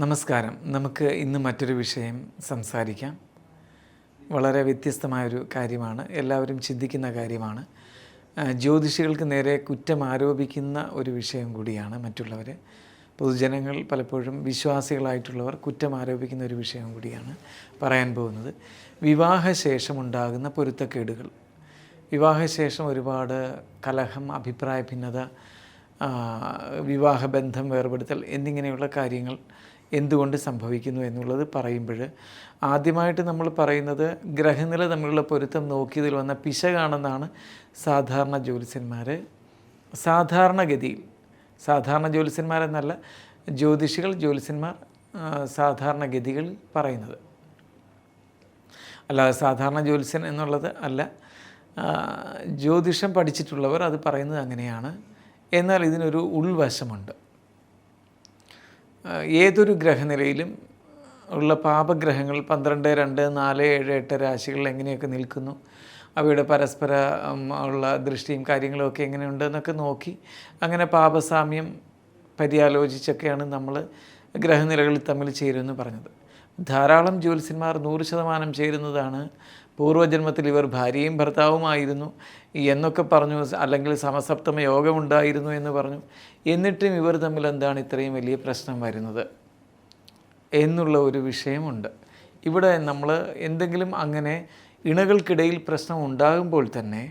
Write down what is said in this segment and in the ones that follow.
നമസ്കാരം. നമുക്ക് ഇന്ന് മറ്റൊരു വിഷയം സംസാരിക്കാം. വളരെ വ്യത്യസ്തമായൊരു കാര്യമാണ്. എല്ലാവരും ചിന്തിക്കുന്ന കാര്യമാണ്. ജ്യോതിഷികൾക്ക് നേരെ കുറ്റം ആരോപിക്കുന്ന ഒരു വിഷയം കൂടിയാണ് മറ്റുള്ളവർ പൊതുജനങ്ങൾ പലപ്പോഴും വിശ്വാസികളായിട്ടുള്ളവർ കുറ്റം ആരോപിക്കുന്ന ഒരു വിഷയം കൂടിയാണ് പറയാൻ പോകുന്നത്. വിവാഹശേഷം ഉണ്ടാകുന്ന പൊരുത്തക്കേടുകൾ. വിവാഹശേഷം ഒരുപാട് കലഹം അഭിപ്രായ ഭിന്നത വിവാഹബന്ധം വേർപെടുത്തൽ എന്നിങ്ങനെയുള്ള കാര്യങ്ങൾ എന്തുകൊണ്ട് സംഭവിക്കുന്നു എന്നുള്ളത് പറയുമ്പോൾ ആദ്യമായിട്ട് നമ്മൾ പറയുന്നത് ഗ്രഹനില തമ്മിലുള്ള പൊരുത്തം നോക്കിയതിൽ വന്ന പിശകാണെന്നാണ് സാധാരണ ജ്യോത്സ്യന്മാർ സാധാരണഗതിയിൽ സാധാരണ ജ്യോത്സ്യന്മാരെന്നല്ല ജ്യോതിഷികൾ ജ്യോത്സ്യന്മാർ സാധാരണഗതികൾ പറയുന്നത്. അല്ലാതെ സാധാരണ ജ്യോത്സ്യൻ എന്നുള്ളത് അല്ല ജ്യോതിഷം പഠിച്ചിട്ടുള്ളവർ അത് പറയുന്നത് അങ്ങനെയാണ്. എന്നാൽ ഇതിനൊരു ഉൾവശമുണ്ട്. ഏതൊരു ഗ്രഹനിലയിലും ഉള്ള പാപഗ്രഹങ്ങൾ പന്ത്രണ്ട് രണ്ട് നാല് ഏഴ് എട്ട് രാശികളിൽ എങ്ങനെയൊക്കെ നിൽക്കുന്നു? അവയുടെ പരസ്പര ഉള്ള ദൃഷ്ടിയും കാര്യങ്ങളും ഒക്കെ എങ്ങനെയുണ്ട് എന്നൊക്കെ നോക്കി അങ്ങനെ പാപസാമ്യം പര്യാലോചിച്ചൊക്കെയാണ് നമ്മൾ ഗ്രഹനിലകളിൽ തമ്മിൽ ചേരുമെന്ന് പറഞ്ഞത്. ധാരാളം ജ്യോത്സ്യന്മാർ നൂറ് ശതമാനം ചേരുന്നതാണ് പൂർവജന്മത്തിൽ ഇവർ ഭാര്യയും ഭർത്താവുമായിരുന്നു. എന്നൊക്കെ പറഞ്ഞു അല്ലെങ്കിൽ സമസപ്തമ യോഗമുണ്ടായിരുന്നു എന്ന് പറഞ്ഞു. എന്നിട്ടും ഇവർ തമ്മിൽ എന്താണ് ഇത്രയും വലിയ പ്രശ്നം വരുന്നത് എന്നുള്ള ഒരു വിഷയമുണ്ട്. ഇവിടെ നമ്മൾ എന്തെങ്കിലും അങ്ങനെ ഇണകൾക്കിടയിൽ പ്രശ്നം ഉണ്ടാകുമ്പോൾ തന്നെ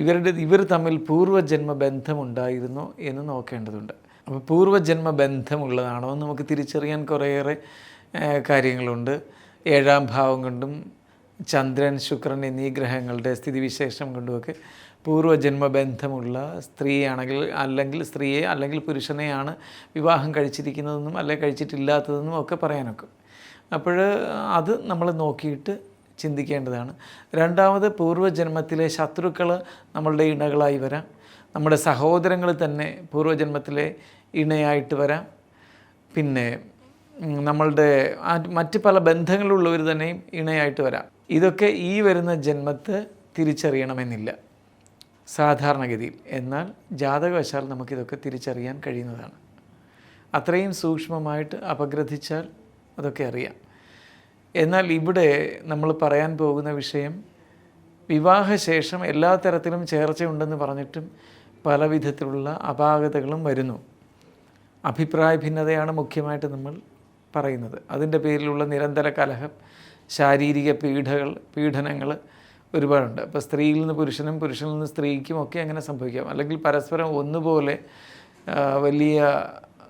ഇവരുടെ ഇവർ തമ്മിൽ പൂർവജന്മ ബന്ധമുണ്ടായിരുന്നു എന്ന് നോക്കേണ്ടതുണ്ട്. അപ്പോൾ പൂർവജന്മ ബന്ധമുള്ളതാണോ എന്ന് നമുക്ക് തിരിച്ചറിയാൻ കുറേയേറെ കാര്യങ്ങളുണ്ട്. ഏഴാം ഭാവം കൊണ്ടും ചന്ദ്രൻ ശുക്രൻ എന്നീ ഗ്രഹങ്ങളുടെ സ്ഥിതിവിശേഷം കൊണ്ടുമൊക്കെ പൂർവജന്മബന്ധമുള്ള സ്ത്രീയാണെങ്കിൽ അല്ലെങ്കിൽ സ്ത്രീയെ അല്ലെങ്കിൽ പുരുഷനെയാണ് വിവാഹം കഴിച്ചിരിക്കുന്നതെന്നും അല്ലെങ്കിൽ കഴിച്ചിട്ടില്ലാത്തതെന്നും ഒക്കെ പറയാനൊക്കെ. അപ്പോൾ അത് നമ്മൾ നോക്കിയിട്ട് ചിന്തിക്കേണ്ടതാണ്. രണ്ടാമത് പൂർവജന്മത്തിലെ ശത്രുക്കൾ നമ്മളുടെ ഇണകളായി വരാം. നമ്മുടെ സഹോദരങ്ങൾ തന്നെ പൂർവജന്മത്തിലെ ഇണയായിട്ട് വരാം. പിന്നെ നമ്മളുടെ മറ്റ് പല ബന്ധങ്ങളുള്ളവർ തന്നെയും ഇണയായിട്ട് വരാം. ഇതൊക്കെ ഈ വരുന്ന ജന്മത്ത് തിരിച്ചറിയണമെന്നില്ല. സാധാരണഗതിയിൽ. എന്നാൽ ജാതകവശാൽ നമുക്കിതൊക്കെ തിരിച്ചറിയാൻ കഴിയുന്നതാണ്. അത്രയും സൂക്ഷ്മമായിട്ട് അപഗ്രഥിച്ചാൽ അതൊക്കെ അറിയാം. എന്നാൽ ഇവിടെ നമ്മൾ പറയാൻ പോകുന്ന വിഷയം വിവാഹശേഷം എല്ലാ തരത്തിലും ചേർച്ചയുണ്ടെന്ന് പറഞ്ഞിട്ടും പല വിധത്തിലുള്ള അപാകതകളും വരുന്നു. അഭിപ്രായ ഭിന്നതയാണ് മുഖ്യമായിട്ട് നമ്മൾ പറയുന്നത്. അതിന്റെ പേരിലുള്ള നിരന്തര കലഹം ശാരീരിക പീഡകൾ പീഡനങ്ങൾ ഒരുപാടുണ്ട്. അപ്പോൾ സ്ത്രീയിൽ നിന്ന് പുരുഷനും പുരുഷനിൽ നിന്ന് സ്ത്രീക്കും ഒക്കെ അങ്ങനെ സംഭവിക്കാം. അല്ലെങ്കിൽ പരസ്പരം ഒന്നുപോലെ വലിയ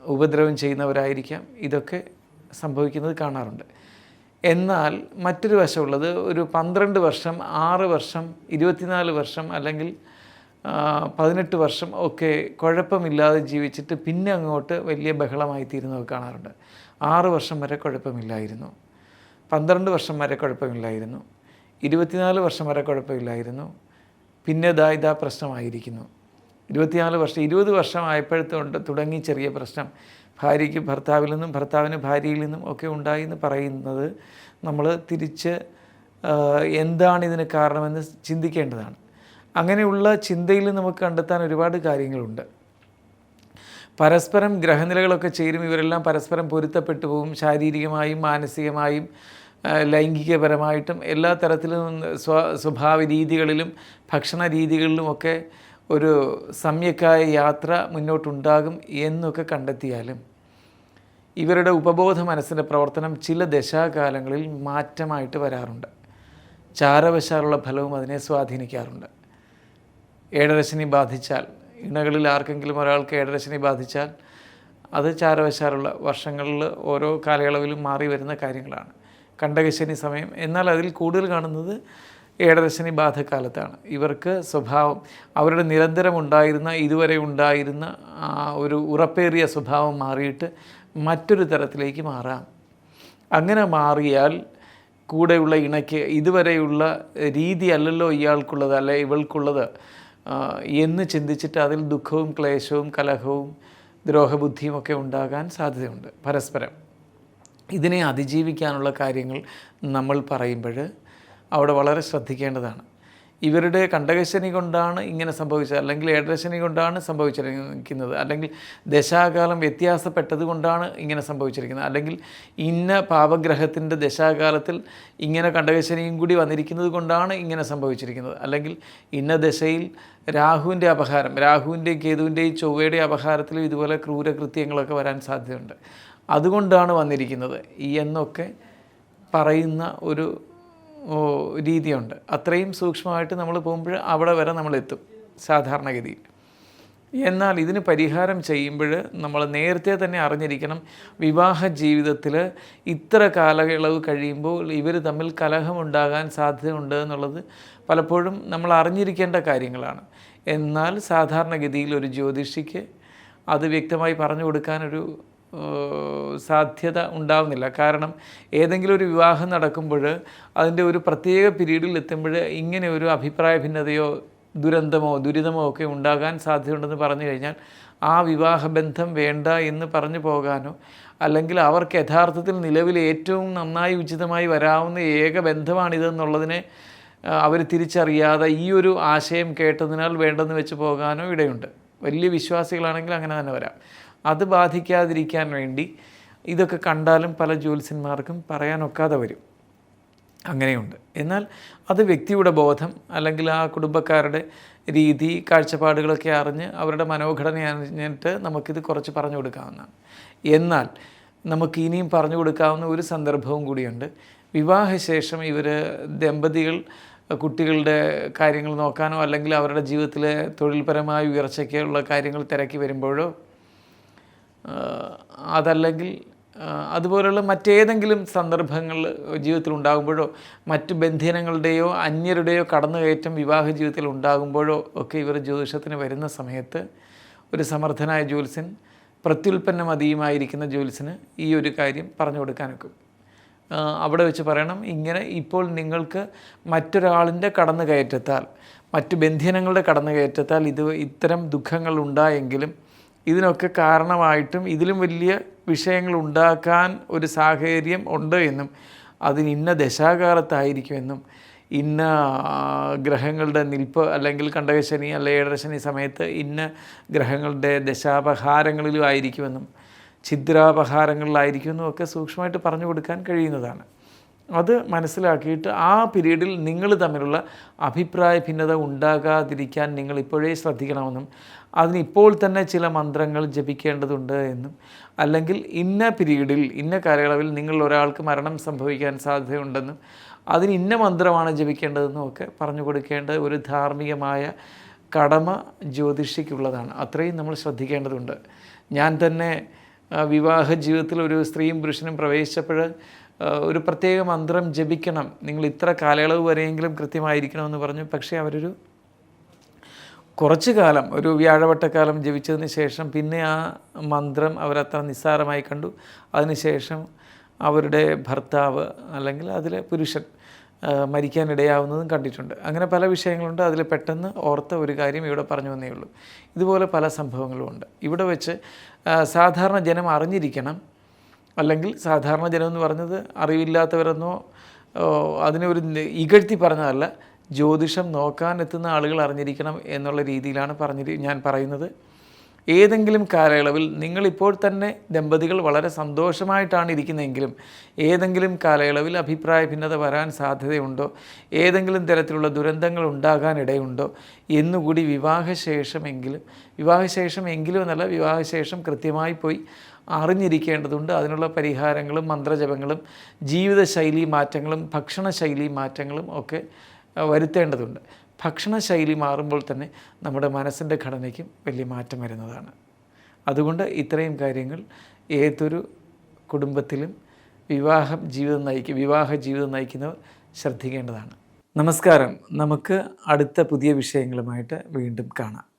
ഉപദ്രവം ചെയ്യുന്നവരായിരിക്കാം. ഇതൊക്കെ സംഭവിക്കുന്നത് കാണാറുണ്ട്. എന്നാൽ മറ്റൊരു വശമുള്ളത് ഒരു പന്ത്രണ്ട് വർഷം ആറ് വർഷം ഇരുപത്തിനാല് വർഷം അല്ലെങ്കിൽ പതിനെട്ട് വർഷം ഒക്കെ കുഴപ്പമില്ലാതെ ജീവിച്ചിട്ട് പിന്നെ അങ്ങോട്ട് വലിയ ബഹളമായി തീരുന്നതൊക്കെ കാണാറുണ്ട്. ആറ് വർഷം വരെ കുഴപ്പമില്ലായിരുന്നു. പന്ത്രണ്ട് വർഷം വരെ കുഴപ്പമില്ലായിരുന്നു. ഇരുപത്തിനാല് വർഷം വരെ കുഴപ്പമില്ലായിരുന്നു. പിന്നെ ഇതാ ഇതാ പ്രശ്നമായിരിക്കുന്നു. ഇരുപത്തിനാല് വർഷം ഇരുപത് വർഷം ആയപ്പോഴത്തോണ്ട് തുടങ്ങി ചെറിയ പ്രശ്നം. ഭാര്യയ്ക്ക് ഭർത്താവിൽ നിന്നും ഭർത്താവിന് ഭാര്യയിൽ നിന്നും ഒക്കെ ഉണ്ടായി എന്ന് പറയുന്നത് നമ്മൾ തിരിച്ച് എന്താണ് ഇതിന് കാരണമെന്ന് ചിന്തിക്കേണ്ടതാണ്. അങ്ങനെയുള്ള ചിന്തയിൽ നമുക്ക് കണ്ടെത്താൻ ഒരുപാട് കാര്യങ്ങളുണ്ട്. പരസ്പരം ഗ്രഹനിലകളൊക്കെ ചേരും ഇവരെല്ലാം പരസ്പരം പൊരുത്തപ്പെട്ടു പോകും ശാരീരികമായും മാനസികമായും ലൈംഗികപരമായിട്ടും എല്ലാ തരത്തിലും സ്വ സ്വഭാവ രീതികളിലും ഭക്ഷണ രീതികളിലുമൊക്കെ ഒരു സമ്യക്കായ യാത്ര മുന്നോട്ടുണ്ടാകും എന്നൊക്കെ കണ്ടെത്തിയാലും ഇവരുടെ ഉപബോധ മനസ്സിന്റെ പ്രവർത്തനം ചില ദശാകാലങ്ങളിൽ മാറ്റമായിട്ട് വരാറുണ്ട്. ചാരവശാലുള്ള ഫലവും അതിനെ സ്വാധീനിക്കാറുണ്ട്. ഏഴരശനി ബാധിച്ചാൽ ഇണകളിൽ ആർക്കെങ്കിലും ഒരാൾക്ക് ഏഴരശനി ബാധിച്ചാൽ അത് ചാരവശാലുള്ള വർഷങ്ങളിൽ ഓരോ കാലയളവിലും മാറി വരുന്ന കാര്യങ്ങളാണ്. കണ്ടകശനി സമയം. എന്നാൽ അതിൽ കൂടുതൽ കാണുന്നത് ഏഴരശനി ബാധക്കാലത്താണ്. ഇവർക്ക് സ്വഭാവം അവരുടെ നിരന്തരം ഉണ്ടായിരുന്ന ഇതുവരെ ഉണ്ടായിരുന്ന ഒരു ഉറപ്പേറിയ സ്വഭാവം മാറിയിട്ട് മറ്റൊരു തരത്തിലേക്ക് മാറാം. അങ്ങനെ മാറിയാൽ കൂടെയുള്ള ഇണയ്ക്ക് ഇതുവരെയുള്ള രീതി അല്ലല്ലോ ഇയാൾക്കുള്ളത് അല്ലെ ഇവൾക്കുള്ളത്. എന്ന് ചിന്തിച്ചിട്ട് അതിൽ ദുഃഖവും ക്ലേശവും കലഹവും ദ്രോഹബുദ്ധിയുമൊക്കെ ഉണ്ടാകാൻ സാധ്യതയുണ്ട് പരസ്പരം. ഇതിനെ അതിജീവിക്കാനുള്ള കാര്യങ്ങൾ നമ്മൾ പറയുമ്പോൾ അവിടെ വളരെ ശ്രദ്ധിക്കേണ്ടതാണ്. ഇവരുടെ കണ്ടകശനി കൊണ്ടാണ് ഇങ്ങനെ സംഭവിച്ചത്. അല്ലെങ്കിൽ ഏഴരശനി കൊണ്ടാണ് സംഭവിച്ചിരിക്കുന്നത്. അല്ലെങ്കിൽ ദശാകാലം വ്യത്യാസപ്പെട്ടത് കൊണ്ടാണ് ഇങ്ങനെ സംഭവിച്ചിരിക്കുന്നത്. അല്ലെങ്കിൽ ഇന്ന പാപഗ്രഹത്തിന്റെ ദശാകാലത്തിൽ ഇങ്ങനെ കണ്ടകശനിയും കൂടി വന്നിരിക്കുന്നത് കൊണ്ടാണ് ഇങ്ങനെ സംഭവിച്ചിരിക്കുന്നത്. അല്ലെങ്കിൽ ഇന്ന ദശയിൽ രാഹുവിന്റെ അപഹാരം രാഹുവിന്റെയും കേതുവിന്റെയും ചൊവ്വയുടെ അപഹാരത്തിലും ഇതുപോലെ ക്രൂരകൃത്യങ്ങളൊക്കെ വരാൻ സാധ്യതയുണ്ട്. അതുകൊണ്ടാണ് വന്നിരിക്കുന്നത്. എന്നൊക്കെ പറയുന്ന ഒരു രീതിയുണ്ട്. അത്രയും സൂക്ഷ്മമായിട്ട് നമ്മൾ പോകുമ്പോൾ അവിടെ വരെ നമ്മൾ എത്തും സാധാരണഗതിയിൽ. എന്നാൽ ഇതിന് പരിഹാരം ചെയ്യുമ്പോൾ നമ്മൾ നേരത്തെ തന്നെ അറിഞ്ഞിരിക്കണം വിവാഹ ജീവിതത്തിൽ ഇത്ര കാലയളവ് കഴിയുമ്പോൾ ഇവർ തമ്മിൽ കലഹമുണ്ടാകാൻ സാധ്യതയുണ്ട് എന്നുള്ളത് പലപ്പോഴും നമ്മൾ അറിഞ്ഞിരിക്കേണ്ട കാര്യങ്ങളാണ്. എന്നാൽ സാധാരണഗതിയിൽ ഒരു ജ്യോതിഷിക്ക് അത് വ്യക്തമായി പറഞ്ഞു കൊടുക്കാനൊരു സാധ്യത ഉണ്ടാവുന്നില്ല. കാരണം ഏതെങ്കിലും ഒരു വിവാഹം നടക്കുമ്പോൾ അതിന്റെ ഒരു പ്രത്യേക പീരീഡിൽ എത്തുമ്പോൾ ഇങ്ങനെ ഒരു അഭിപ്രായ ഭിന്നതയോ ദുരന്തമോ ദുരിതമോ ഒക്കെ ഉണ്ടാകാൻ സാധ്യതയുണ്ടെന്ന് പറഞ്ഞു കഴിഞ്ഞാൽ ആ വിവാഹബന്ധം വേണ്ട എന്ന് പറഞ്ഞു പോകാനോ അല്ലെങ്കിൽ അവർക്ക് യഥാർത്ഥത്തിൽ നിലവിൽ ഏറ്റവും നന്നായി ഉചിതമായി വരാവുന്ന ഏക ബന്ധമാണിതെന്നുള്ളതിനെ അവർ തിരിച്ചറിയാതെ ഈ ഒരു ആശയം കേട്ടതിനാൽ വേണ്ടെന്ന് വെച്ച് പോകാനോ ഇടയുണ്ട്. വലിയ വിശ്വാസികളാണെങ്കിൽ അങ്ങനെ തന്നെ വരാം. അത് ബാധിക്കാതിരിക്കാൻ വേണ്ടി ഇതൊക്കെ കണ്ടാലും പല ജ്യോത്സ്യന്മാർക്കും പറയാനൊക്കാതെ വരും. അങ്ങനെയുണ്ട്. എന്നാൽ അത് വ്യക്തിയുടെ ബോധം അല്ലെങ്കിൽ ആ കുടുംബക്കാരുടെ രീതി കാഴ്ചപ്പാടുകളൊക്കെ അറിഞ്ഞ് അവരുടെ മനോഘടന അറിഞ്ഞിട്ട് നമുക്കിത് കുറച്ച് പറഞ്ഞു കൊടുക്കാവുന്നതാണ്. എന്നാൽ നമുക്ക് ഇനിയും പറഞ്ഞു കൊടുക്കാവുന്ന ഒരു സന്ദർഭവും കൂടിയുണ്ട്. വിവാഹശേഷം ഇവർ ദമ്പതികൾ കുട്ടികളുടെ കാര്യങ്ങൾ നോക്കാനോ അല്ലെങ്കിൽ അവരുടെ ജീവിതത്തിലെ തൊഴിൽപരമായ ഉയർച്ചയ്ക്കുള്ള കാര്യങ്ങൾ തിരക്കി വരുമ്പോഴോ അതല്ലെങ്കിൽ അതുപോലുള്ള മറ്റേതെങ്കിലും സന്ദർഭങ്ങൾ ജീവിതത്തിൽ ഉണ്ടാകുമ്പോഴോ മറ്റ് ബന്ധനങ്ങളുടെയോ അന്യരുടെയോ കടന്നുകയറ്റം വിവാഹ ജീവിതത്തിൽ ഉണ്ടാകുമ്പോഴോ ഒക്കെ ഇവർ ജ്യോതിഷത്തിന് വരുന്ന സമയത്ത് ഒരു സമർത്ഥനായ ജ്യോത്സ്യൻ പ്രത്യുൽപ്പന്നമതിയുമായിരിക്കുന്ന ജ്യോത്സ്യന് ഈ ഒരു കാര്യം പറഞ്ഞു കൊടുക്കാനൊക്കും. അവിടെ വെച്ച് പറയണം ഇങ്ങനെ ഇപ്പോൾ നിങ്ങൾക്ക് മറ്റൊരാളിന്റെ കടന്നുകയറ്റത്താൽ മറ്റ് ബന്ധനങ്ങളുടെ കടന്നുകയറ്റത്താൽ ഇത് ഇത്തരം ദുഃഖങ്ങൾ ഉണ്ടായെങ്കിലും ഇതിനൊക്കെ കാരണമായിട്ടും ഇതിലും വലിയ വിഷയങ്ങൾ ഉണ്ടാക്കാൻ ഒരു സാഹചര്യം ഉണ്ട് എന്നും അതിന് ഇന്ന ദശാകാലത്തായിരിക്കുമെന്നും ഇന്ന ഗ്രഹങ്ങളുടെ നിൽപ്പ് അല്ലെങ്കിൽ കണ്ടകശനി അല്ലെ ഏഴരശനി സമയത്ത് ഇന്ന ഗ്രഹങ്ങളുടെ ദശാപഹാരങ്ങളിലും ആയിരിക്കുമെന്നും ഛിദ്രാപഹാരങ്ങളിലായിരിക്കുമെന്നും ഒക്കെ സൂക്ഷ്മമായിട്ട് പറഞ്ഞു കൊടുക്കാൻ കഴിയുന്നതാണ്. അത് മനസ്സിലാക്കിയിട്ട് ആ പീരീഡിൽ നിങ്ങൾ തമ്മിലുള്ള അഭിപ്രായ ഭിന്നത ഉണ്ടാകാതിരിക്കാൻ നിങ്ങൾ ഇപ്പോഴേ ശ്രദ്ധിക്കണമെന്നും അതിനിപ്പോൾ തന്നെ ചില മന്ത്രങ്ങൾ ജപിക്കേണ്ടതുണ്ട് എന്നും അല്ലെങ്കിൽ ഇന്ന പീരീഡിൽ ഇന്ന കാലയളവിൽ നിങ്ങൾ ഒരാൾക്ക് മരണം സംഭവിക്കാൻ സാധ്യതയുണ്ടെന്നും അതിന് ഇന്ന മന്ത്രമാണ് ജപിക്കേണ്ടതെന്നും ഒക്കെ പറഞ്ഞു കൊടുക്കേണ്ട ഒരു ധാർമ്മികമായ കടമ ജ്യോതിഷിക്കുള്ളതാണ്. അത്രയും നമ്മൾ ശ്രദ്ധിക്കേണ്ടതുണ്ട്. ഞാൻ തന്നെ വിവാഹ ജീവിതത്തിൽ ഒരു സ്ത്രീയും പുരുഷനും പ്രവേശിച്ചപ്പോൾ ഒരു പ്രത്യേക മന്ത്രം ജപിക്കണം. നിങ്ങൾ ഇത്ര കാലയളവ് വരെയെങ്കിലും കൃത്യമായിരിക്കണമെന്ന് പറഞ്ഞു. പക്ഷേ അവരൊരു കുറച്ചു കാലം ഒരു വ്യാഴവട്ടക്കാലം ജപിച്ചതിന് ശേഷം പിന്നെ ആ മന്ത്രം അവരത്ര നിസ്സാരമായി കണ്ടു. അതിനുശേഷം അവരുടെ ഭർത്താവ് അല്ലെങ്കിൽ അതിലെ പുരുഷൻ മരിക്കാനിടയാവുന്നതും കണ്ടിട്ടുണ്ട്. അങ്ങനെ പല വിഷയങ്ങളുണ്ട്. അതിൽ പെട്ടെന്ന് ഓർത്ത ഒരു കാര്യം ഇവിടെ പറഞ്ഞു വന്നേ ഉള്ളൂ. ഇതുപോലെ പല സംഭവങ്ങളുമുണ്ട് ഇവിടെ വെച്ച് സാധാരണ ജനം അറിഞ്ഞിരിക്കണം. അല്ലെങ്കിൽ സാധാരണ ജനം എന്ന് പറഞ്ഞത് അറിവില്ലാത്തവരെന്നോ അതിനെ ഒരു ഇകഴ്ത്തി പറഞ്ഞതല്ല ജ്യോതിഷം നോക്കാൻ എത്തുന്ന ആളുകൾ അറിഞ്ഞിരിക്കണം എന്നുള്ള രീതിയിലാണ് പറഞ്ഞിരി ഞാൻ പറയുന്നത്. ഏതെങ്കിലും കാലയളവിൽ നിങ്ങളിപ്പോൾ തന്നെ ദമ്പതികൾ വളരെ സന്തോഷമായിട്ടാണ് ഇരിക്കുന്നതെങ്കിലും ഏതെങ്കിലും കാലയളവിൽ അഭിപ്രായ ഭിന്നത വരാൻ സാധ്യതയുണ്ടോ? ഏതെങ്കിലും തരത്തിലുള്ള ദുരന്തങ്ങൾ ഉണ്ടാകാൻ ഇടയുണ്ടോ? എന്നുകൂടി വിവാഹശേഷമെങ്കിലും വിവാഹശേഷം എങ്കിലും എന്നല്ല വിവാഹശേഷം കൃത്യമായി പോയി അറിഞ്ഞിരിക്കേണ്ടതുണ്ട്. അതിനുള്ള പരിഹാരങ്ങളും മന്ത്രജപങ്ങളും ജീവിതശൈലി മാറ്റങ്ങളും ഭക്ഷണശൈലി മാറ്റങ്ങളും ഒക്കെ വരുത്തേണ്ടതുണ്ട്. ഭക്ഷണശൈലി മാറുമ്പോൾ തന്നെ നമ്മുടെ മനസ്സിന്റെ ഘടനയ്ക്കും വലിയ മാറ്റം വരുന്നതാണ്. അതുകൊണ്ട് ഇത്രയും കാര്യങ്ങൾ ഏതൊരു കുടുംബത്തിലും വിവാഹം ജീവിതം നയിക്കും വിവാഹ ജീവിതം നയിക്കുന്നവർ ശ്രദ്ധിക്കേണ്ടതാണ്. നമസ്കാരം. നമുക്ക് അടുത്ത പുതിയ വിഷയങ്ങളുമായിട്ട് വീണ്ടും കാണാം.